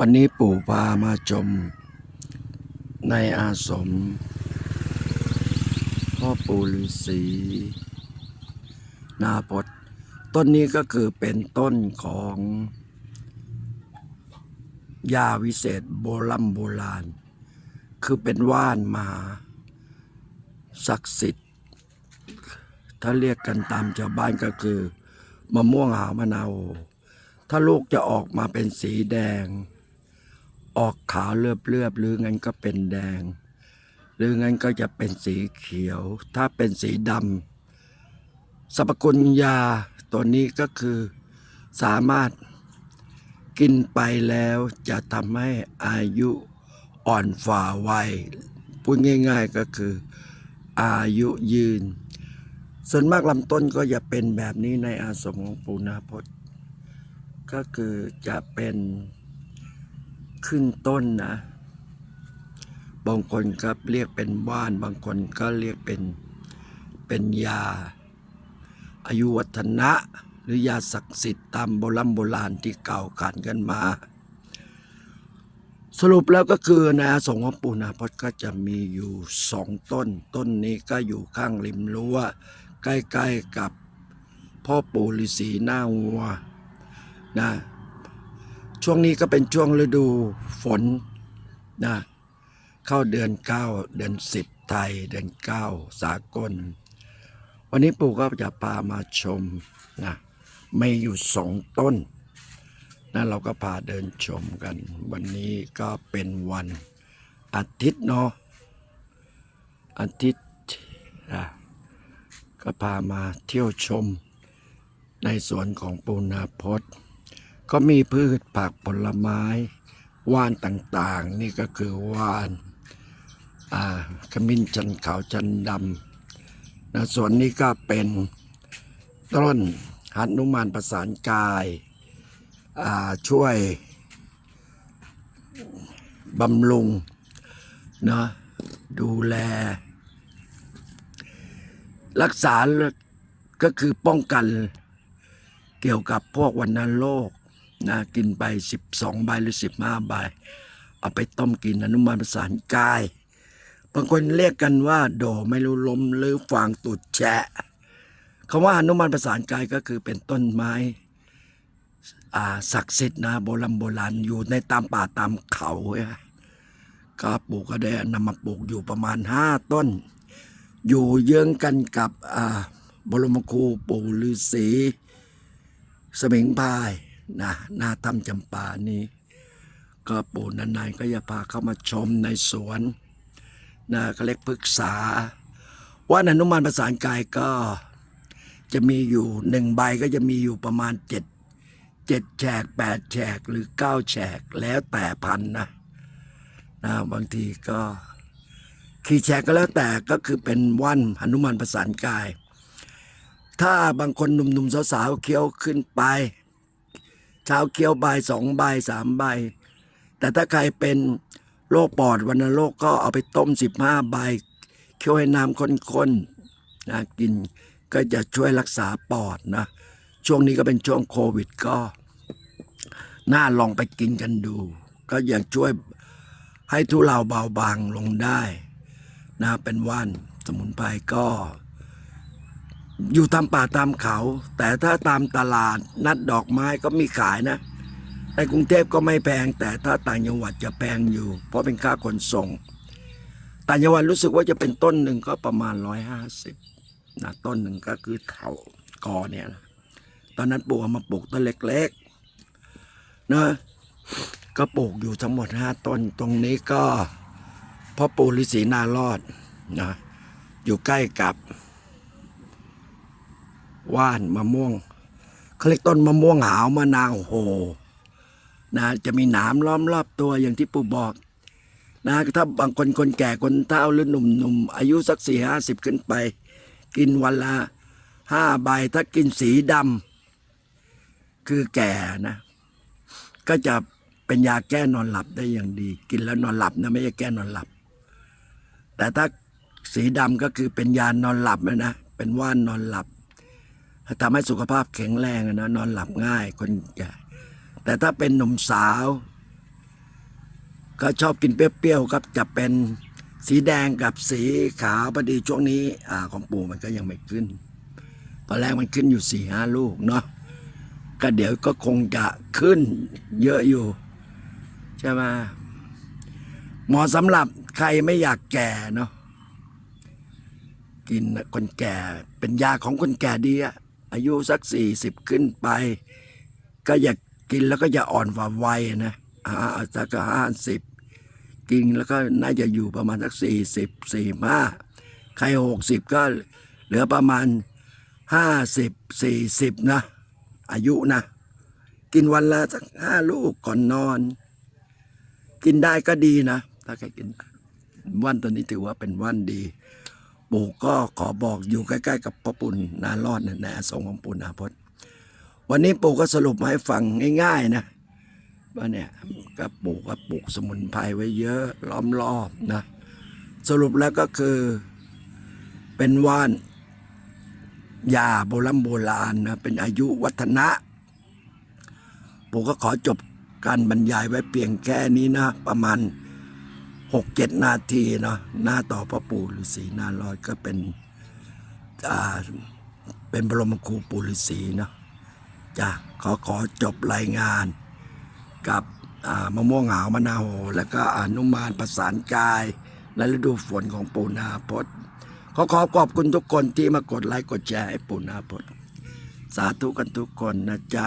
วันนี้ปู่พามาชม ในอาสม พ่อปู่ฤาษีนาพดต้นนี้ก็คือเป็นต้นของยาวิเศษโบรโบราณ คือเป็นว่านมา ศักดิ์สิทธิ์ ถ้าเรียกกันตามชาวบ้านก็คือ มะม่วงหาวมะนาว ถ้าลูกจะออกมาเป็นสีแดง ออกขาวเลือบเลือบๆหรืองั้นก็เป็นแดง หรืองั้นก็จะเป็นสีเขียว ถ้าเป็นสีดำสรรพคุณยาตัวนี้ก็คือสามารถกินไปแล้วจะทำให้อายุอ่อนฝ่าวัยพูดง่าย ๆก็คืออายุยืน ส่วนมากลำต้นก็จะเป็นแบบนี้ในอาสมของปูนาพจน์ก็คือจะเป็น ขึ้นต้นนะ บางคนก็เรียกเป็นว่าน บางคนก็เรียกเป็นเป็นยา อายุวัฒนะ หรือยาศักดิ์สิทธิ์ตามโบราณโบราณที่เก่าขานกันมา สรุปแล้วก็คือนอาสมของปูนาพจน์ก็จะมีอยู่สองต้น ต้นนี้ก็อยู่ข้างริมรั้วใกล้ๆกับพ่อปู่ฤาษีหน้าวัวนะ ช่วงนี้ก็เป็นช่วงฤดูฝนนะเข้าเดือนเก้าเดือนสิบไทย เดือนเก้าสากล วันนี้ปู่ก็จะพามาชมนะไม่อยู่สองต้นนะเราก็พาเดินชมกัน วันนี้ก็เป็นวันอาทิตย์เนาะอาทิตย์อะก็พามาเที่ยวชมในสวนของปูนาพจน์ ก็มีพืชผักผลไม้ว่านต่างๆ นี่ก็คือว่านขมิ้นจันขาวจันดำนะส่วนนี้ก็เป็นต้นหันุมานประสานกายาช่วยบำรุงนะดูแล รักษาก็คือป้องกันเกี่ยวกับพวกวันโรค นะกินไป 12 ใบหรือ 15 ใบ เอาไปต้มกินอนุมานประสานกาย บางคนเรียกกันว่า โดไม่รู้ลมหรือฟางตุดแฉะคำว่าอนุมานประสานกายก็คือเป็นต้นไม้ศักดิ์สิทธิ์นะโบราณโบราณอยู่ในตามป่าตามเขาก็ปลูกก็ได้นำมาปลูกอยู่ประมาณ 5 ต้น อยู่เยื้องกันกับอ่าบรมครูปู่ฤาษีสมิงพาย นะหน้าถ้ำจำปานี้ ก็ปู่นานๆก็จะพาเข้ามาชมในสวนนะก็เล็กปรึกษาว่าอนุมานประสานกายก็จะมีอยู่หนึ่งใบก็จะมีอยู่ประมาณเจ็ดเจ็ดแฉกแปดแฉกหรือเก้าแฉกแล้วแต่พันนะนะบางทีก็ขี่แฉกก็แล้วแต่ก็คือเป็นว่านหนุมานประสานกาย ถ้าบางคนหนุ่มๆสาวๆเคี้ยวขึ้นไป เช้าเคี้ยวใบสองใบสามใบ แต่ถ้าใครเป็นโรคปอดวันโรคก็เอาไปต้มสิบห้าใบเคี้ยวให้น้ำข้นๆนะกินก็จะช่วยรักษาปอดนะ ช่วงนี้ก็เป็นช่วงโควิดก็ น่าลองไปกินกันดู ก็ยังช่วยให้ทุเลาเบาบางลงได้นะเป็นว่านสมุนไพรก็ อยู่ตามป่าตามเขา แต่ถ้าตามตลาดนัดดอกไม้ก็มีขายนะในกรุงเทพก็ไม่แพง แต่ถ้าต่างจังหวัดจะแพงอยู่ เพราะเป็นค่าขนส่งต่างจังหวัดรู้สึกว่าจะเป็นต้นหนึ่งก็ประมาณร้อยห้าสิบนะต้นหนึ่งก็คือเถากอเนี่ยนะตอนนั้นปลูกมาปลูกต้นเล็กๆนะก็ปลูกอยู่ทั้งหมดห้าต้นตรงนี้ก็พ่อปู่ฤาษีนารอดนะอยู่ใกล้กับ ว่านมะม่วงเขาเรียกต้นมะม่วงหาวมะนาวโหนะจะมีหนามล้อมรอบตัวอย่างที่ปู่บอก นะถ้าบางคนคนแก่คนเฒ่าหรือหนุ่มๆอายุสักสี่ห้าสิบขึ้นไป กินวันละห้าใบถ้ากินสีดำคือแก่นะ ก็จะเป็นยาแก้นอนหลับได้อย่างดี กินแล้วนอนหลับนะไม่ใช่แก้นอนหลับ แต่ถ้าสีดำก็คือเป็นยานอนหลับนะนะเป็นว่านนอนหลับ ทำให้สุขภาพแข็งแรงนะนอนหลับง่ายคนแก่แต่ถ้าเป็นหนุ่มสาว ก็ชอบกินเปรี้ยวๆครับจะเป็นสีแดงกับสีขาวพอดีช่วงนี้อของปู่มันก็ยังไม่ขึ้น ตอนแรกมันขึ้นอยู่สี่ห้าลูกเนาะก็เดี๋ยวก็คงจะขึ้นเยอะอยู่ ใช่ไหมเหมาะสำหรับใครไม่อยากแก่เนาะกินคนแก่เป็นยาของคนแก่ดีอะ อายุสักสี่สิบขึ้นไป ก็อยากกินแล้วก็อย่าอ่อนฝ่าวัยนะอ่าสักห้าสิบกินแล้วก็น่าจะอยู่ประมาณสักสี่สิบสี่ห้าใครหกสิบก็เหลือประมาณห้าสิบสี่สิบนะ อายุนะ กินวันละสักห้าลูกก่อนนอน กินได้ก็ดีนะ ถ้าใครกินว่านตัวนี้ถือว่าเป็นว่านดี ปู่ก็ขอบอกอยู่ใกล้ๆ กับพ่อปุ่นารอดนะในอาสงของปู่นาพจน์วันนี้ปู่ก็สรุปมาให้ฟังง่าย ๆ นะว่าเนี่ยก็ปู่ก็ปลูกสมุนไพรไว้เยอะล้อมรอบนะสรุปแล้วก็คือ เป็นว่านยาโบราณโบราณนะเป็นอายุวัฒนะผมก็ขอจบการบรรยายไว้เพียงแค่นี้นะ ประมาณ หกเจ็ดนาทีเนาะหน้าต่อพระปู่ฤาษีหน้ารอดก็เป็นอ่าเป็นบรมครูปู่ฤาษีเนาะจ้ะขอขอจบรายงาน กับอ่ามะม่วงหาวมะนาวโหแล้วก็อนุมานประสานกาย และฤดูฝนของปูนาพจน์ขอขอขอบคุณทุกคนที่มากดไลค์กดแชร์ให้ปูนาพจน์สาธุกันทุกคนนะจ๊ะ